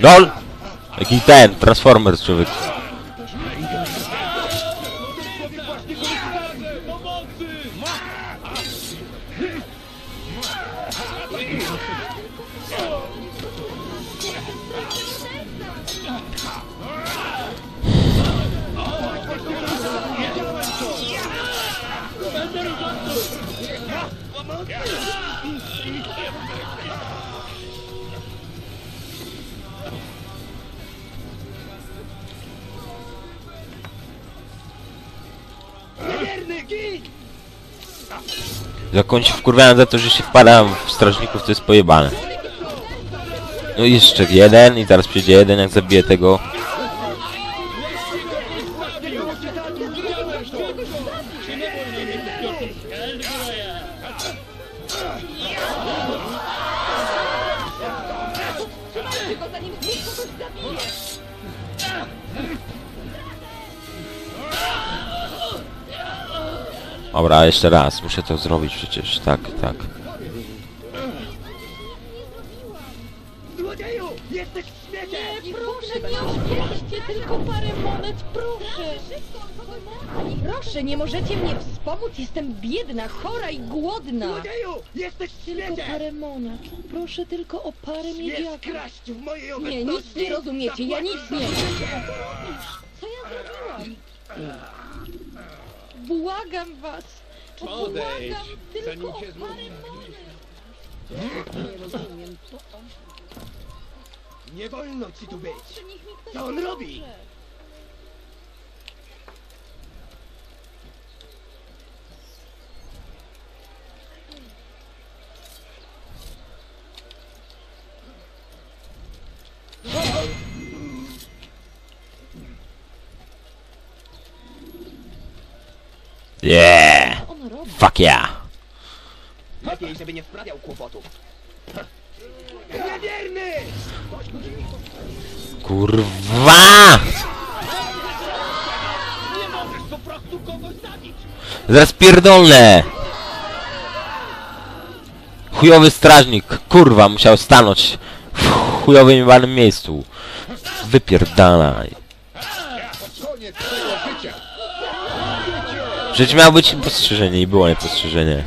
LOL! Jaki ten, Transformers człowiek. Jak oni się wkurwiają za to, że się wpadam w strażników, to jest pojebane. No i jeszcze jeden i zaraz przyjdzie jeden, jak zabiję tego. Tylko. Dobra, jeszcze raz, muszę to zrobić przecież, tak, tak. Złodzieju! Jesteś w świecie! Nie, proszę, nie oszczędźcie tylko parę monet, proszę. Proszę, nie możecie mnie wspomóc? Jestem biedna, chora i głodna. Złodzieju! Jesteś w Tylko parę monet. Proszę tylko o parę miedziaków. kraść w mojej Nie, obecności! nic nie rozumiecie, ja nic nie Co ja zrobiłam? Błagam was. O, Błagam tylko o parę monet. Nie rozumiem, co on... Nie wolno ci tu być! Co on robi? Yeah! Fuck yeah! Lepiej, żeby nie sprawiał kłopotów. Kurwa! Zaraz pierdolę! Chujowy strażnik, kurwa, musiał stanąć w chujowym jebanym miejscu. Wypierdalaj. Przecież miało być niepostrzeżenie i było niepostrzeżenie.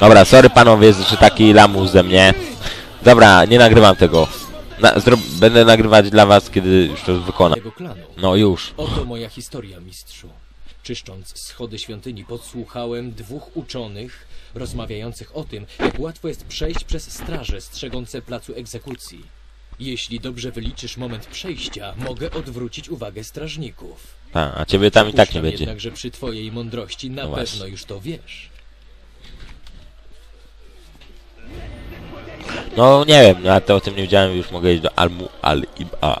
Dobra, sorry panowie, że taki lamus ze mnie. Dobra, nie nagrywam tego. Na, będę nagrywać dla was, kiedy już to wykonam. No już. Oto moja historia, mistrzu. Czyszcząc schody świątyni, podsłuchałem dwóch uczonych rozmawiających o tym, jak łatwo jest przejść przez straże strzegące placu egzekucji. Jeśli dobrze wyliczysz moment przejścia, mogę odwrócić uwagę strażników. A, a ciebie tam i tak nie będzie. Jednak, że przy twojej mądrości na No pewno już to wiesz. No nie wiem, ja to o tym nie wiedziałem, już mogę iść do Almu Al-Iba.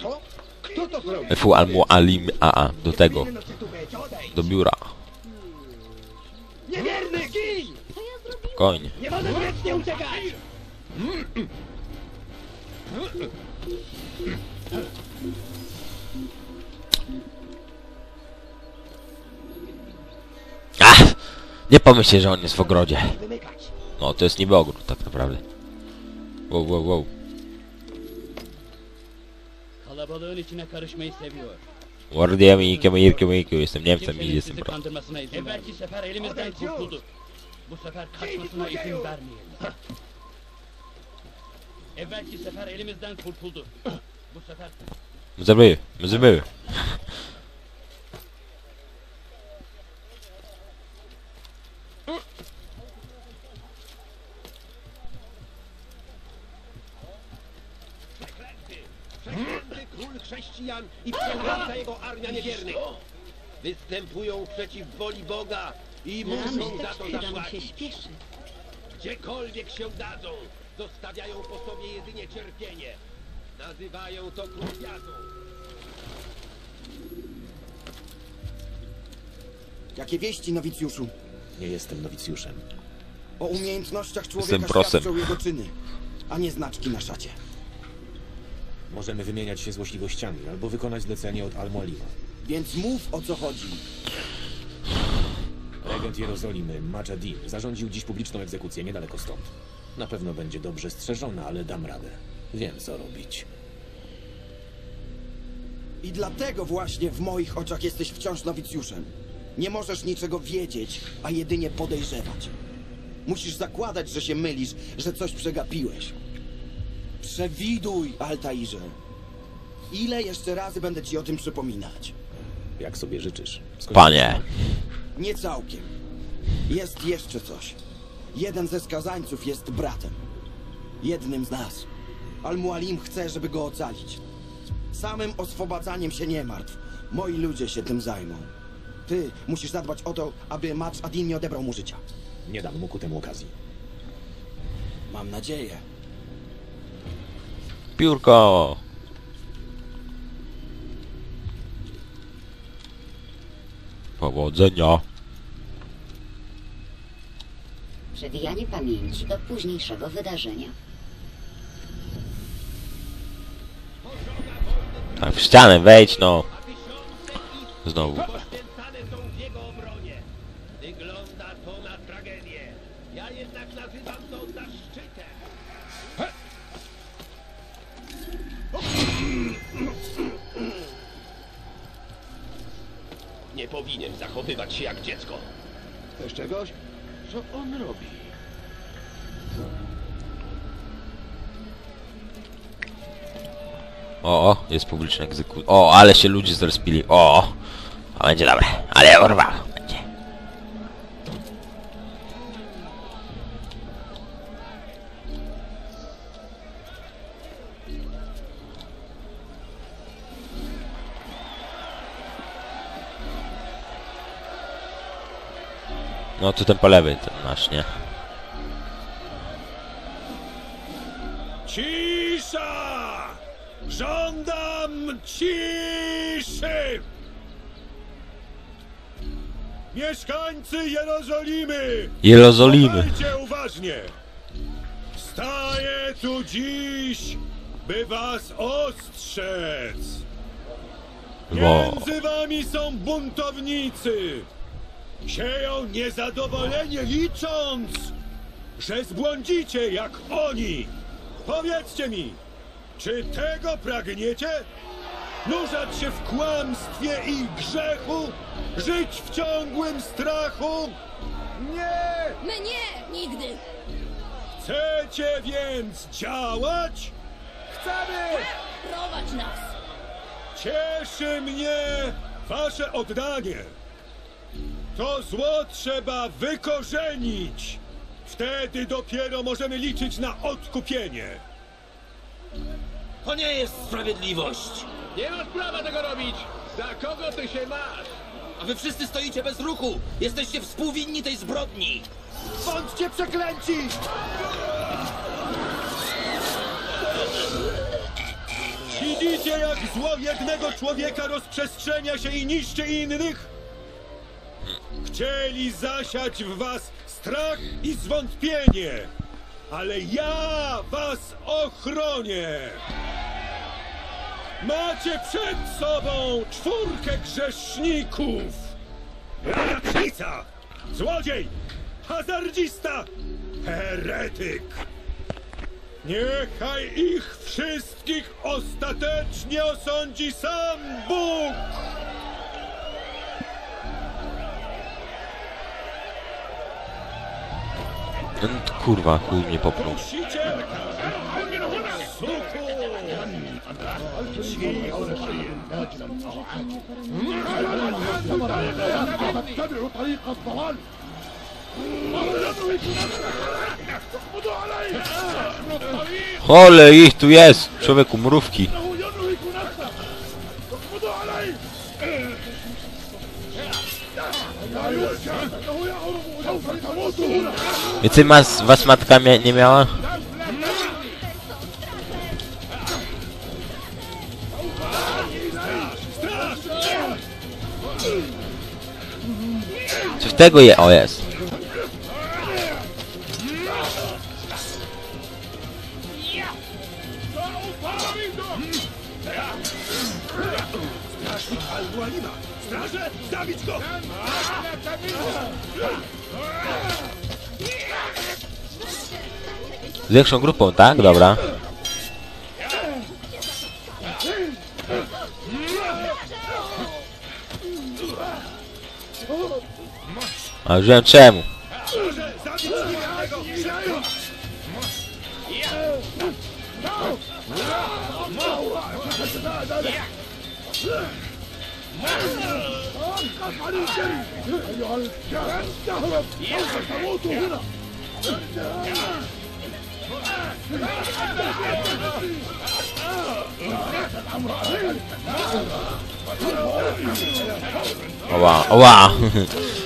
Co? Kto to zrobił? Fu Almu Alim AA, do tego, do biura. Niewierny, gin! Spokojnie. Nie możesz wiecznie uciekać! Nie pomyślcie, że on jest w ogrodzie. No, to jest niby ogród, tak naprawdę. Wow, wow, wow. Kalabalığın içine karışmayı seviyor. I Kemir Kemir jestem Niemcem i jestem izin Evvelki sefer elimizden kurtuldu. Bu sefer kaçmasına izin vermeyelim. Evvelki chrześcijan i przeklęta jego armia niewiernych. Występują przeciw woli Boga i muszą za to zapłacić. Gdziekolwiek się dadzą, zostawiają po sobie jedynie cierpienie. Nazywają to krucjatą. Jakie wieści, nowicjuszu? Nie jestem nowicjuszem. O umiejętnościach człowieka prosem. świadczą jego czyny, a nie znaczki na szacie. Możemy wymieniać się złośliwościami albo wykonać zlecenie od Al-Mualima. Więc mów o co chodzi. Regent Jerozolimy, Majadin, zarządził dziś publiczną egzekucję niedaleko stąd. Na pewno będzie dobrze strzeżona, ale dam radę. Wiem, co robić. I dlatego właśnie w moich oczach jesteś wciąż nowicjuszem. Nie możesz niczego wiedzieć, a jedynie podejrzewać. Musisz zakładać, że się mylisz, że coś przegapiłeś. Przewiduj, Altairze. Ile jeszcze razy będę ci o tym przypominać? Jak sobie życzysz. Skończymy. Panie. Nie całkiem. Jest jeszcze coś. Jeden ze skazańców jest bratem. Jednym z nas. Al-Mualim chce, żeby go ocalić. Samym oswobadzaniem się nie martw. Moi ludzie się tym zajmą. Ty musisz zadbać o to, aby Macz Adin nie odebrał mu życia. Nie dam mu ku temu okazji. Mam nadzieję. Piórko! Powodzenia. Przewijanie pamięci do późniejszego wydarzenia. Tak, w ścianę wejdź, no. Znowu. Nie powinien zachowywać się jak dziecko. Chcesz czegoś? Co on robi? O, o, jest publiczny egzekucja. O, ale się ludzie zrespili. O, a będzie dobre. Ale. Będzie. No, tu ten po lewej ten nasz, nie? Cisza! Żądam ciszy! Mieszkańcy Jerozolimy! Jerozolimy. Uważnie! Staję tu dziś, by was ostrzec! Między wami są buntownicy! Sieją niezadowolenie licząc, że zbłądzicie jak oni! Powiedzcie mi, czy tego pragniecie? Nurzać się w kłamstwie i grzechu? Żyć w ciągłym strachu? Nie! My nie! Nigdy! Chcecie więc działać? Chcemy! Prowadź nas! Cieszy mnie wasze oddanie. To zło trzeba wykorzenić. Wtedy dopiero możemy liczyć na odkupienie. To nie jest sprawiedliwość. Nie masz prawa tego robić. Za kogo ty się masz? A wy wszyscy stoicie bez ruchu! Jesteście współwinni tej zbrodni! Bądźcie przeklęci! Widzicie, jak zło jednego człowieka rozprzestrzenia się i niszczy innych? Chcieli zasiać w was strach i zwątpienie, ale ja was ochronię. Macie przed sobą czwórkę grzeszników. Ladacznica, złodziej, hazardzista, heretyk. Niechaj ich wszystkich ostatecznie osądzi sam Bóg! Kurwa, chuj mnie! Suku! Ole, ich tu jest! Człowieku, mrówki. Więcej mas, was matka mia nie miała? Czy w tego je... O, jest. Zabić go! Z większą grupą, tak? Dobra. A czemu. أيها الكهن تهرب ستموت هنا أوعى أوعى.